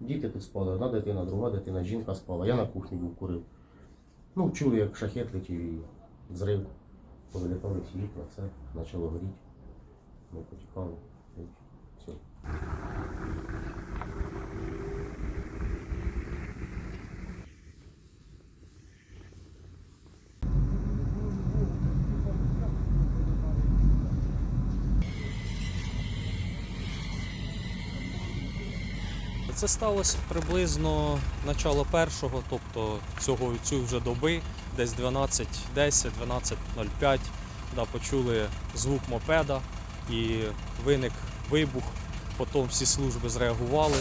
Діти тут спали, одна дитина, друга дитина, жінка спала, я на кухні був курив. Ну, чули, як шахет летів і зрив. Повилітали всі вікна, все, почало горіти. Ми потікали. Це сталося приблизно начало першого, тобто цього цю вже доби, десь 12.10, 12.05. Да, почули звук мопеда і виник вибух. Потім всі служби зреагували.